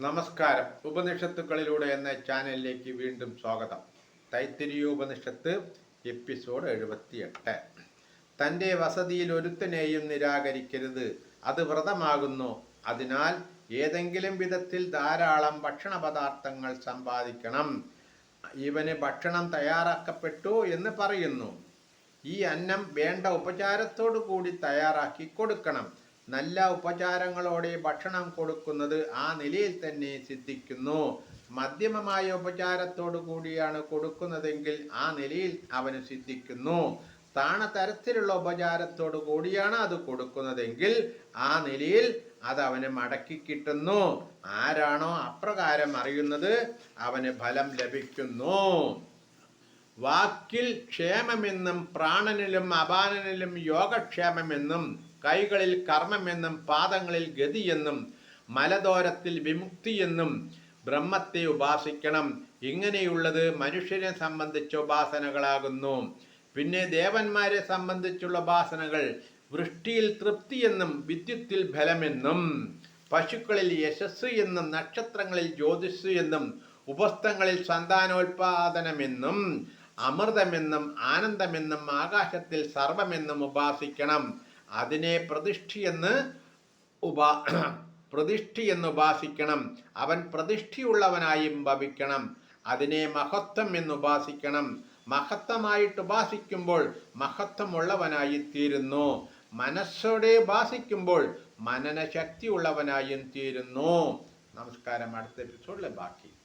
നമസ്കാരം. ഉപനിഷത്തുക്കളിലൂടെ എന്ന ചാനലിലേക്ക് വീണ്ടും സ്വാഗതം. തൈത്തിരിയോപനിഷത്ത് എപ്പിസോഡ് എഴുപത്തിയെട്ട്. തന്റെ വസതിയിൽ ഒരുത്തനെയും നിരാകരിക്കരുത്. അത് വ്രതമാകുന്നു. അതിനാൽ ഏതെങ്കിലും വിധത്തിൽ ധാരാളം ഭക്ഷണ പദാർത്ഥങ്ങൾ സമ്പാദിക്കണം. ഇവന് ഭക്ഷണം തയ്യാറാക്കപ്പെട്ടു എന്ന് പറയുന്നു. ഈ അന്നം വേണ്ട ഉപചാരത്തോടു കൂടി തയ്യാറാക്കി കൊടുക്കണം. നല്ല ഉപചാരങ്ങളോടെ ഭക്ഷണം കൊടുക്കുന്നത് ആ നിലയിൽ തന്നെ സിദ്ധിക്കുന്നു. മധ്യമമായ ഉപചാരത്തോടു കൂടിയാണ് കൊടുക്കുന്നതെങ്കിൽ ആ നിലയിൽ അവന് സിദ്ധിക്കുന്നു. താണ തരത്തിലുള്ള ഉപചാരത്തോടു കൂടിയാണ് അത് കൊടുക്കുന്നതെങ്കിൽ ആ നിലയിൽ അത് അവന് മടക്കി കിട്ടുന്നു. ആരാണോ അപ്രകാരം അറിയുന്നത് അവന് ഫലം ലഭിക്കുന്നു. വാക്കിൽ ക്ഷേമമെന്നും പ്രാണനിലും അപാനനിലും യോഗക്ഷേമമെന്നും കൈകളിൽ കർമ്മമെന്നും പാദങ്ങളിൽ ഗതിയെന്നും മലദോരത്തിൽ വിമുക്തിയെന്നും ബ്രഹ്മത്തെ ഉപാസിക്കണം. ഇങ്ങനെയുള്ളത് മനുഷ്യനെ സംബന്ധിച്ച ഉപാസനകളാകുന്നു. പിന്നെ ദേവന്മാരെ സംബന്ധിച്ചുള്ള ഉപാസനകൾ വൃഷ്ടിയിൽ തൃപ്തിയെന്നും വിദ്യുത്തിൽ ഫലമെന്നും പശുക്കളിൽ യശസ് എന്നും നക്ഷത്രങ്ങളിൽ ജ്യോതിസ് എന്നും ഉപസ്ഥങ്ങളിൽ സന്താനോൽപാദനമെന്നും അമൃതമെന്നും ആനന്ദമെന്നും ആകാശത്തിൽ സർവമെന്നും ഉപാസിക്കണം. അതിനെ പ്രതിഷ്ഠിയെന്ന് ഉപാ പ്രതിഷ്ഠി എന്ന് ഉപാസിക്കണം. അവൻ പ്രതിഷ്ഠിയുള്ളവനായും ഭവിക്കണം. അതിനെ മഹത്വം എന്ന് ഉപാസിക്കണം. മഹത്വമായിട്ട് ഉപാസിക്കുമ്പോൾ മഹത്വമുള്ളവനായി തീരുന്നു മനസ്സോടെ ഉപാസിക്കുമ്പോൾ മനനശക്തിയുള്ളവനായും തീരുന്നു. നമസ്കാരം. അടുത്ത എപ്പിസോഡിലെ ബാക്കി.